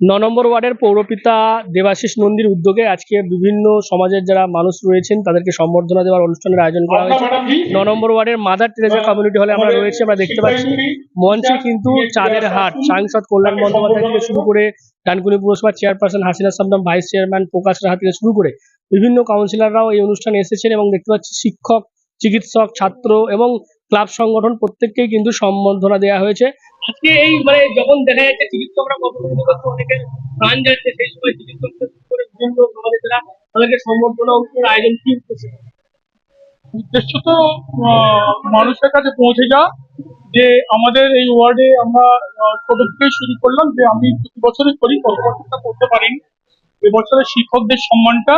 ন নম্বর ওয়ার্ডের পৌরপিতা দেবাশিস নন্দীর উদ্যোগে আজকে বিভিন্ন সমাজের যারা মানুষ রয়েছেন, তাদেরকে সম্বর্ধনা দেওয়ার অনুষ্ঠানের আয়োজন করা হয়েছে। ন নম্বর ওয়ার্ডের মাদার টেরেসা কমিউনিটি হলে আমরা রয়েছি, আমরা দেখতে পাচ্ছি। মঞ্চে কিন্তু চাঁদের হাট, সাংসদ কল্যাণ বন্দ্যোপাধ্যায় থেকে শুরু করে ডানকুনি পুরসভার chairperson Hasina Samdam, vice chairman Prakash Raha থেকে শুরু করে বিভিন্ন কাউন্সিলররাও এই অনুষ্ঠানে এসেছেন এবং দেখতে পাচ্ছি শিক্ষক, চিকিৎসক, ছাত্র এবং ক্লাব সংগঠন প্রত্যেককেই কিন্তু সম্বর্ধনা দেওয়া হয়েছে। আজকে এই মানে যখন দেখা যাচ্ছে চিকিৎসকরা কর্মসূচি করছে অনেকে প্রাণ যাচ্ছে সেই সময় চিকিৎসক করে বিভিন্ন সমাজের যারা তাদেরকে সম্বর্ধনা আয়োজন কি উদ্দেশ্যে উদ্দেশ্য তো মানুষের কাছে পৌঁছে যাওয়া যে আমাদের এই ওয়ার্ডে আমরা ছোট থেকেই শুরু করলাম, যে আমি প্রতি বছরই করি গত করতে পারিনি। এবছরে শিক্ষকদের সম্মানটা,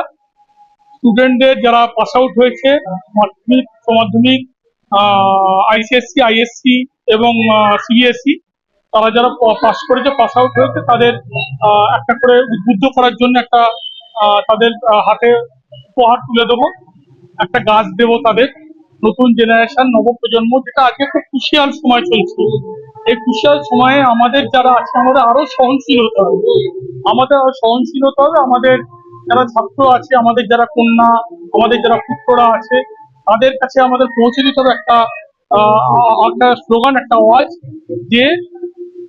স্টুডেন্টদের যারা পাস আউট হয়েছে, মাধ্যমিক মাধ্যমিক আইসিএসসি, আইএসসি এবং সিবিএসসি তারা যারা পাস করেছে পাস আউট হয়েছে, তাদের একটা করে উদ্বুদ্ধ করার জন্য একটা তাদের হাতে উপহার তুলে দেবো। একটা গাছ দেবো তাদের। নতুন জেনারেশন নবপ্রজন্ম, যেটা আজকে খুব খুশিয়াল সময় চলছে। এই খুশিয়াল সময়ে আমাদের যারা আছে, আমাদের আরও সহনশীল হতে হবে। আমাদের আরও সহনশীল হতে হবে। আমাদের যারা ছাত্র আছে, আমাদের যারা কন্যা, আমাদের যারা পুত্ররা আছে, তাদের কাছে আমাদের পৌঁছে দিতে হবে একটা একটা স্লোগান একটা আওয়াজ যে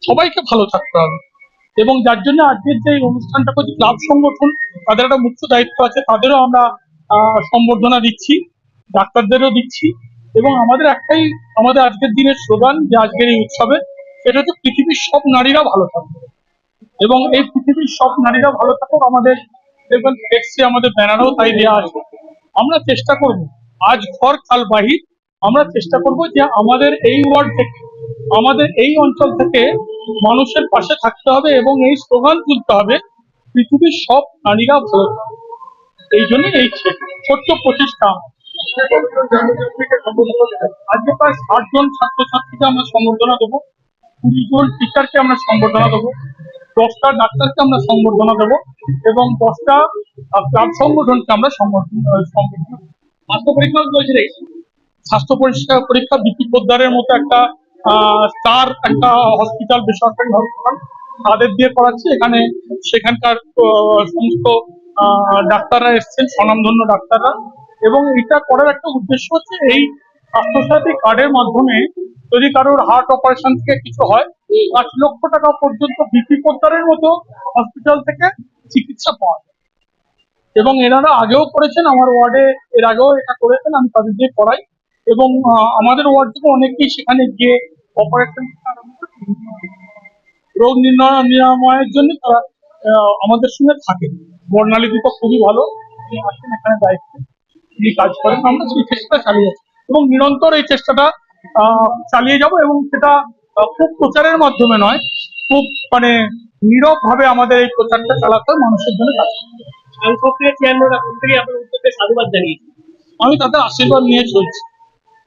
সবাইকে ভালো থাকতে হবে। এবং যার জন্য আজকের যে অনুষ্ঠানটা করছি ক্লাব সংগঠন, তাদের একটা মুখ্য দায়িত্ব আছে, তাদেরও আমরা সম্বর্ধনা দিচ্ছি, ডাক্তারদেরও দিচ্ছি। এবং আমাদের একটাই, আমাদের আজকের দিনের স্লোগান যে আজকের এই উৎসবে, সেটা হচ্ছে পৃথিবীর সব নারীরা ভালো থাকবে এবং এই পৃথিবীর সব নারীরা ভালো থাকুক, আমাদের দেখবেন এক্সে আমাদের ব্যানারও তাই দেওয়া আছে। আমরা চেষ্টা করব, আজ ঘর কাল বাহির আমরা চেষ্টা করব যে আমাদের এই ওয়ার্ড থেকে, আমাদের এই অঞ্চল থেকে মানুষের পাশে থাকতে হবে এবং এই স্লোগান তুলতে হবে, পৃথিবীর সব নারীরা ভালো এই জন্য এই ছোট্ট প্রচেষ্টা আজকে প্রায় ষাট জন ছাত্রছাত্রীকে আমরা সম্বর্ধনা দেবো, কুড়ি জন টিচারকে আমরা সম্বর্ধনা দেবো, দশটা ডাক্তারকে আমরা সম্বর্ধনা দেবো এবং দশটা ক্লাব সংগঠনকে আমরা সম্বর্ধনা সম্বর্ধনা দেবো। স্বাস্থ্য স্বাস্থ্য পরীক্ষা বিপি পোদ্দারের মতো একটা স্টার, একটা হসপিটাল বেসরকারি হসপিটাল তাদের দিয়ে করাচ্ছি। এখানে সেখানকার সমস্ত ডাক্তাররা এসেছেন, স্বনামধন্য ডাক্তাররা। এবং এটা করার একটা উদ্দেশ্য হচ্ছে এই স্বাস্থ্যসাথী কার্ডের মাধ্যমে যদি কারোর হার্ট অপারেশন থেকে কিছু হয়, পাঁচ লক্ষ টাকা পর্যন্ত বিপি পোদ্দারের মতো হসপিটাল থেকে চিকিৎসা পাওয়া যায়। এবং এনারা আগেও করেছেন, আমার ওয়ার্ডে এর আগেও এটা করেছেন, আমি তাদের দিয়ে করাই। এবং আমাদের ওয়ার্ড থেকে অনেকেই সেখানে গিয়ে অপারেশন রোগ নির্ণয় নিরাময়ের জন্য তারা আমাদের সঙ্গে থাকে। বর্ণালী দীপক খুবই ভালো। তিনি আছেন এখানে দায়িত্বে। তিনি কাজ করেন। আমরা সেই চেষ্টা চালিয়ে যাচ্ছি। এবং নিরন্তর এই চেষ্টাটা আহ, চালিয়ে যাব এবং সেটা খুব প্রচারের মাধ্যমে নয় খুব মানে নীরব ভাবে আমাদের এই প্রচারটা চালাতে মানুষের জন্য কাজ আমি তাদের আশীর্বাদ নিয়ে চলছি।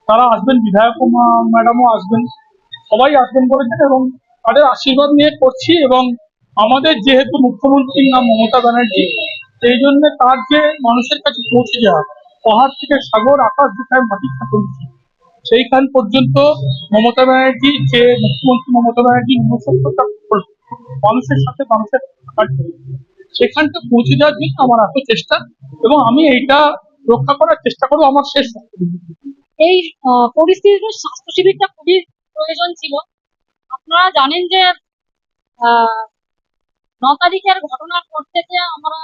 তারা আসবেন, বিধায়ক ম্যাডামও আসবেন সবাই আসবেন বলেছেন এবং তাদের আশীর্বাদ নিয়ে করছি এবং আমাদের যেহেতু মুখ্যমন্ত্রীর নাম মমতা ব্যানার্জি, সেই জন্য তার যে মানুষের কাছে পৌঁছে যাওয়া, পাহাড় থেকে সাগর, আকাশ যেখানে মাটি থাকে সেইখান পর্যন্ত মমতা ব্যানার্জি, যে মুখ্যমন্ত্রী মমতা ব্যানার্জি মানুষের সাথে মানুষের সেখানটা পৌঁছে যাওয়ার জন্য আমার এত চেষ্টা এবং আমি এইটা রক্ষা করার চেষ্টা করব, আমার শেষ। এই পরিস্থিতিতে স্বাস্থ্য শিবিরটা খুবই প্রয়োজন ছিল। আপনারা জানেন যে ন তারিখের ঘটনার পর থেকে আমরা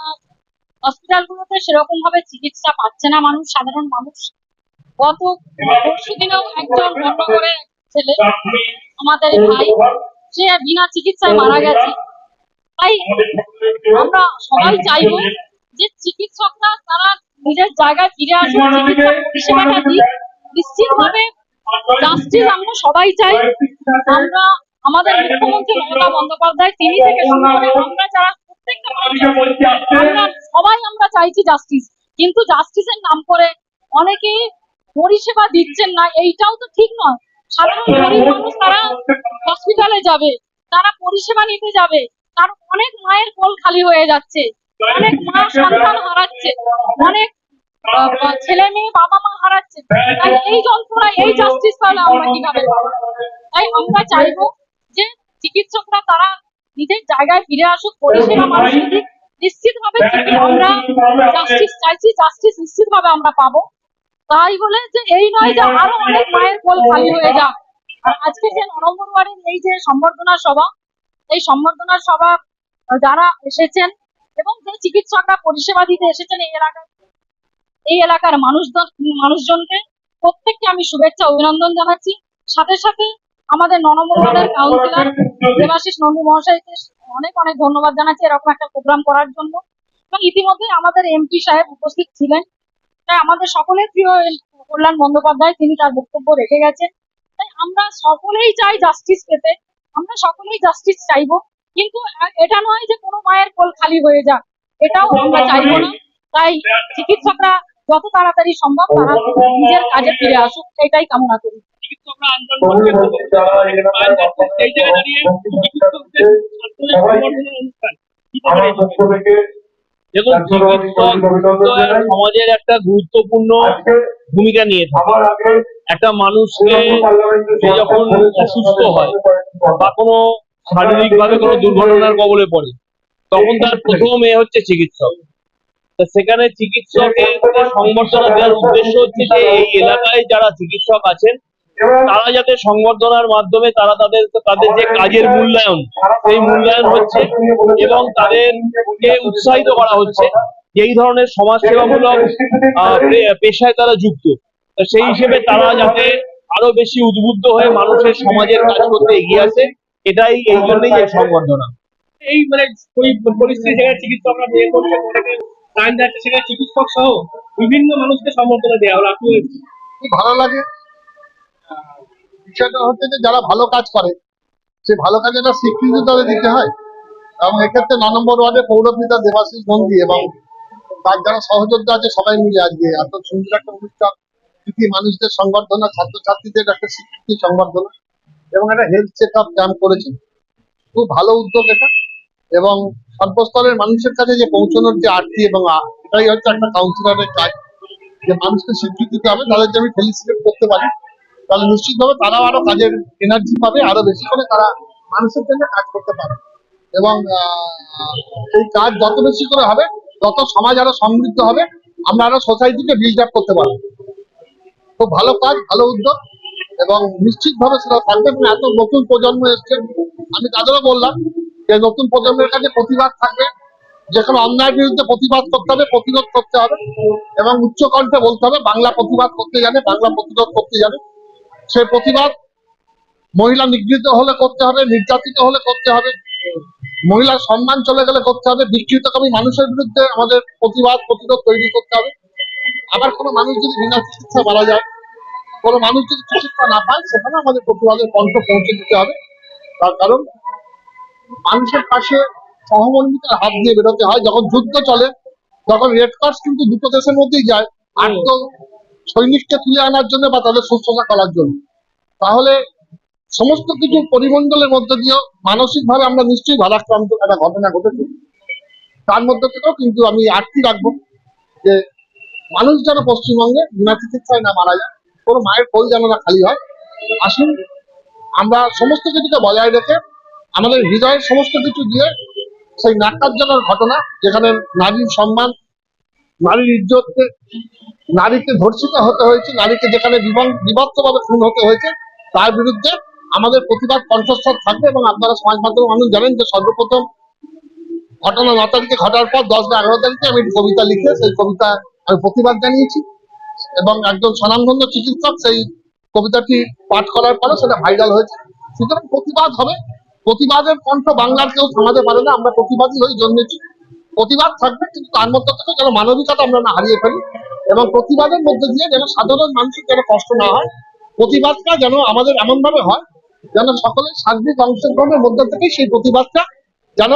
হসপিটালগুলোতে সেরকম ভাবে চিকিৎসা পাচ্ছে না মানুষ, সাধারণ মানুষ। গত পরশু দিনেও একজন করে ছেলে, আমাদের ভাই, সে বিনা চিকিৎসায় মারা গেছে। তাই আমরা সবাই চাইব যে চিকিৎসকরা তারা নিজের জায়গায় ফিরে আসুক, চিকিৎসা পরিষেবাটা দিক। নিশ্চিতভাবে জাস্টিস আমরা সবাই চাই। আমরা আমাদের মুখ্যমন্ত্রী মমতা বন্দ্যোপাধ্যায়, তিনি থেকে সবাই আমরা চাইছি জাস্টিস কিন্তু জাস্টিসের নাম করে অনেকে পরিষেবা দিচ্ছেন না, এইটাও তো ঠিক নয়। সাধারণ গরিব মানুষ তারা হসপিটালে যাবে, তারা পরিষেবা নিতে যাবে, তার অনেক মায়ের কোল খালি হয়ে যাচ্ছে, অনেক মা সন্তান হারাচ্ছে, অনেক ছেলে মেয়ে বাবা মা হারাচ্ছে। তাই এই যন্ত্রণা এই জাস্টিস পাওয়ালে আমরা কীভাবে? পাবো? তাই আমরা চাইব যে চিকিৎসকরা তারা নিজের জায়গায় ফিরে আসুক পরিষেবা মানুষের দিক নিশ্চিতভাবে ঠিকই আমরা জাস্টিস চাইছি জাস্টিস নিশ্চিতভাবে আমরা পাবো। তাই বলে যে এই নয় যে আরও অনেক মায়ের কোল খালি হয়ে যাক। আর আজকে যে নম্বর এই যে সম্বর্ধনা সভা এই সম্বর্ধনা সভা যারা এসেছেন এবং যে চিকিৎসকরা পরিষেবা দিতে এসেছেন এই এলাকায় এই এলাকার মানুষজন, মানুষজনকে প্রত্যেককে আমি শুভেচ্ছা অভিনন্দন জানাচ্ছি। সাথে সাথে আমাদের ন নম্বর কাউন্সিলর দেবাশিস নন্দী মহাশয়কে অনেক অনেক ধন্যবাদ জানাচ্ছি এরকম একটা প্রোগ্রাম করার জন্য। এবং ইতিমধ্যে আমাদের এমপি সাহেব উপস্থিত ছিলেন। তাই আমাদের সকলের প্রিয় কল্যাণ বন্দ্যোপাধ্যায়, তিনি তার বক্তব্য রেখে গেছেন। তাই আমরা সকলেই চাই জাস্টিস পেতে। আমরা সকলেই জাস্টিস চাইব। কিন্তু এটা নয় যে কোনো মায়ের কোল খালি হয়ে যাক। এটাও আমরা চাইব না। তাই চিকিৎসকরা যত তাড়াতাড়ি সম্ভব তারা নিজের কাজে ফিরে আসুক সেটাই কামনা করি? দেখুন চিকিৎসক সমাজের একটা গুরুত্বপূর্ণ ভূমিকা নিয়ে থাকে একটা মানুষকে সে যখন অসুস্থ হয় বা কোনো শারীরিক ভাবে কোনো দুর্ঘটনার কবলে পড়ে তখন তার প্রথম এ হচ্ছে চিকিৎসক সেখানে চিকিৎসকের সংবর্ধনা দেওয়ার উদ্দেশ্য হচ্ছে যে এই এলাকায় যারা চিকিৎসক আছেন, তারা যাতে সংবর্ধনার মাধ্যমে তারা তাদের তাদের যে কাজের মূল্যায়ন, সেই মূল্যায়ন হচ্ছে এবং তাদেরকে উৎসাহিত করা হচ্ছে এই ধরনের সমাজসেবামূলক পেশায় তারা যুক্ত। সেই হিসেবে তারা যাতে আরও বেশি উদ্বুদ্ধ হয়ে মানুষের সমাজের কাজ করতে এগিয়ে আসে, এটাই এই জন্যই সংবর্ধনা। এই মানে পরিস্থিতি যেখানে চিকিৎসকরা বিয়ে করছেন প্রাণ যাচ্ছে সেখানে চিকিৎসক সহ বিভিন্ন মানুষকে সম্বর্ধনা দেওয়া ভালো লাগে? বিষয়টা হচ্ছে যে যারা ভালো কাজ করে, সেই ভালো একটা স্বীকৃতি দিতে হয়। এবং এক্ষেত্রে ন নম্বর ওয়ার্ডে পৌরপিতা দেবাশিস নন্দী এবং তার যারা সহযোদ্ধা আছে সবাই মিলে আজকে এত সুন্দর একটা অনুষ্ঠান কৃতি মানুষদের সংবর্ধনা, ছাত্রছাত্রীদের একটা স্বীকৃতি সংবর্ধনা এবং একটা হেলথ চেক আপ ক্যাম্প করেছে। খুব ভালো উদ্যোগ এটা। এবং সর্বস্তরের মানুষের কাছে যে পৌঁছানোর যে আর্থি এবং এটাই হচ্ছে একটা কাউন্সিলরের কাজ। যে মানুষকে স্বীকৃতি দিতে হবে তাদের যে আমি ফেলিসিটেট করতে পারি। তাহলে নিশ্চিতভাবে তারাও আরও কাজের এনার্জি পাবে, আরও বেশি করে তারা মানুষের জন্য কাজ করতে পারে এবং এই কাজ যত বেশি করে হবে, তত সমাজ আরও সমৃদ্ধ হবে, আমরা আরও সোসাইটিকে বিল্ড আপ করতে পারব। খুব ভালো কাজ, ভালো উদ্যোগ, এবং নিশ্চিতভাবে সেটা থাকবে। এত নতুন প্রজন্ম এসছে, আমি তাদেরও বললাম যে নতুন প্রজন্মের কাছে প্রতিবাদ থাকবে যেখানে অন্যায়ের বিরুদ্ধে প্রতিবাদ করতে হবে, প্রতিরোধ করতে হবে, এবং উচ্চ কণ্ঠে বলতে হবে, বাংলা প্রতিবাদ করতে জানে, বাংলা প্রতিরোধ করতে জানে। সেই প্রতিবাদ মহিলা নিগৃহীত হলে করতে হবে, নির্যাতিত হলে করতে হবে, মহিলার সম্মান চলে গেলে করতে হবে, বিকৃতকামী মানুষের বিরুদ্ধে আমাদের প্রতিবাদ, প্রতিরোধ তৈরি করতে হবে। আবার কোনো মানুষ যদি বিনা চিকিৎসা মারা যায়, কোনো মানুষ যদি চিকিৎসা না পায়, সেখানে আমাদের প্রতিবাদের কণ্ঠ পৌঁছে দিতে হবে। তার কারণ মানুষের পাশে সহমর্মিতার হাত দিয়ে বেরোতে হয়। যখন যুদ্ধ চলে, তখন রেড ক্রস কিন্তু দুটো দেশের মধ্যেই যায়। আত্ম সৈনিককে তুলে আনার জন্য বা তাদের শুশ্রূষা করার জন্য। তাহলে সমস্ত কিছু পরিমণ্ডলের মধ্যে দিয়েও মানসিক ভাবে আমরা নিশ্চয়ই ভারাক্রান্ত একটা ঘটনা ঘটেছে। তার মধ্যে থেকেও কিন্তু আমি আটকে রাখব যে মানুষ যেন পশ্চিমবঙ্গে বিনা চিকিৎসায় না মারা যায়, কোনো মায়ের কোল যেন না খালি হয়। আসুন, আমরা সমস্ত কিছুকে বজায় রেখে আমাদের হৃদয়ের সমস্ত কিছু দিয়ে সেই নাট্যাজ্জনক ঘটনা যেখানে নারীর সম্মান, নারীর ইজ্জতকে নারীকে ধর্ষিত হতে হয়েছে, নারীকে যেখানে বিভক্তভাবে খুন হতে হয়েছে, তার বিরুদ্ধে আমাদের প্রতিবাদ কণ্ঠস্বর থাকবে এবং আপনারা সমাজ মাধ্যমে মানুষ জানেন যে সর্বপ্রথম ঘটনা ন তারিখে ঘটার পর দশ বা এগারো তারিখে আমি কবিতা লিখে সেই কবিতা আমি প্রতিবাদ জানিয়েছি এবং একজন স্বনামধন্য চিকিৎসক সেই কবিতাটি পাঠ করার পরে সেটা ভাইরাল হয়েছে। সুতরাং প্রতিবাদ হবে। প্রতিবাদের কণ্ঠ বাংলার কেউ থামাতে পারে না, আমরা প্রতিবাদী হয়ে জন্মেছি। প্রতিবাদ থাকবে, কিন্তু তার মধ্যে থেকে যেন মানবিকতা আমরা না হারিয়ে ফেলি। এবং প্রতিবাদের মধ্যে দিয়ে যেন সাধারণ মানুষের যেন কষ্ট না হয়, প্রতিবাদটা যেন আমাদের এমন ভাবে হয়, যেন সকলের সার্বিক অংশগ্রহণের মধ্যে থেকে সেই প্রতিবাদটা যেন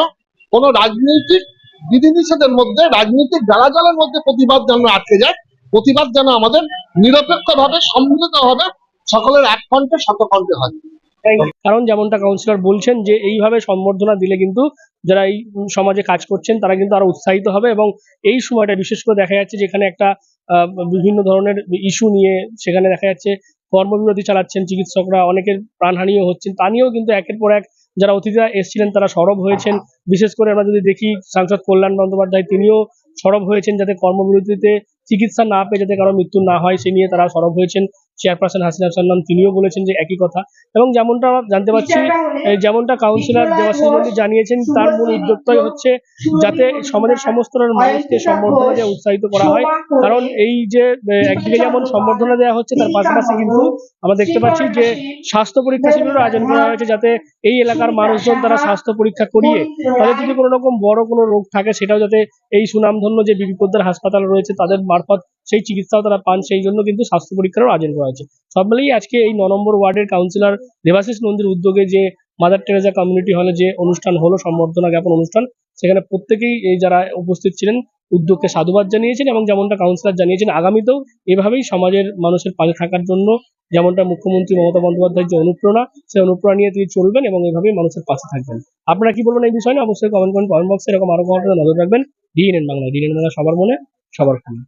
কোনো রাজনৈতিক বিধিনিষেধের মধ্যে, রাজনৈতিক জ্বালাজলের মধ্যে প্রতিবাদ যেন আটকে যায়, প্রতিবাদ যেন আমাদের নিরপেক্ষ ভাবে সম্মিলিত ভাবে সকলের এক কণ্ঠে, শত কণ্ঠে হয়। কারণ যেমনটা কাউন্সিলর বলছেন যে এইভাবে সম্বর্ধনা দিলে কিন্তু যারা এই সমাজে কাজ করছেন তারা কিন্তু আরও উৎসাহিত হবে এবং এই সময়টা বিশেষ করে দেখা যাচ্ছে যেখানে একটা বিভিন্ন ধরনের ইস্যু নিয়ে সেখানে দেখা যাচ্ছে কর্মবিরতি চালাচ্ছেন চিকিৎসকরা অনেকের প্রাণহানিও হচ্ছেন। তা নিয়েও কিন্তু একের পর এক যারা অতিথিরা এসেছিলেন তারা সরব হয়েছেন। বিশেষ করে আমরা যদি দেখি সাংসদ কল্যাণ বন্দ্যোপাধ্যায় তিনিও সরব হয়েছেন যাতে কর্মবিরতিতে চিকিৎসা না পেয়ে যাতে কারও মৃত্যু না হয় সে নিয়ে তারা সরব হয়েছেন। চেয়ারপারসন হাসিনা সাল্লাম তিনিও বলেছেন যে একই কথা। এবং যেমনটা আমরা জানতে পারছি যেমনটা কাউন্সিলর দেবাশিস জানিয়েছেন তার মূল উদ্যোগটাই হচ্ছে যাতে সমাজের সমস্ত মানুষকে সম্বর্ধনা দিয়ে উৎসাহিত করা হয়। কারণ এই যে একদিকে যেমন সম্বর্ধনা দেওয়া হচ্ছে তার পাশাপাশি কিন্তু আমরা দেখতে পাচ্ছি যে স্বাস্থ্য পরীক্ষা শিবিরের আয়োজন করা হয়েছে যাতে এই এলাকার মানুষজন তারা স্বাস্থ্য পরীক্ষা করিয়ে তাদের যদি কোনো রকম বড় কোনো রোগ থাকে সেটাও যাতে এই সুনামধন্য যে বিবিপদ্দার হাসপাতাল রয়েছে তাদের মারফত সেই চিকিৎসাও তারা পান, সেই জন্য কিন্তু স্বাস্থ্য পরীক্ষারও আয়োজন করা হয়েছে। সব মিলিয়ে আজকে এই ন নম্বর ওয়ার্ডের কাউন্সিলর দেবাশিস নন্দীর উদ্যোগে যে মাদার টেরেজা কমিউনিটি হলে যে অনুষ্ঠান হলো, সম্বর্ধনা জ্ঞাপন অনুষ্ঠান, সেখানে প্রত্যেকেই এই যারা উপস্থিত ছিলেন, উদ্যোগকে সাধুবাদ জানিয়েছেন এবং যেমনটা কাউন্সিলর জানিয়েছেন, আগামীতেও এভাবেই সমাজের মানুষের পাশে থাকার জন্য যেমনটা মুখ্যমন্ত্রী মমতা বন্দ্যোপাধ্যায়ের যে অনুপ্রেরণা, সেই অনুপ্রেরণা নিয়ে তিনি চলবেন এবং এভাবেই মানুষের পাশে থাকবেন। আপনারা কি বলবেন এই বিষয়ে অবশ্যই কমেন্ট করেন কমেন্ট বক্সে এরকম আরও কমেন্টে নজর রাখবেন। ডিএনএন বাংলা ডিএনএন বাংলা সবার মনে, সবার ফোনে।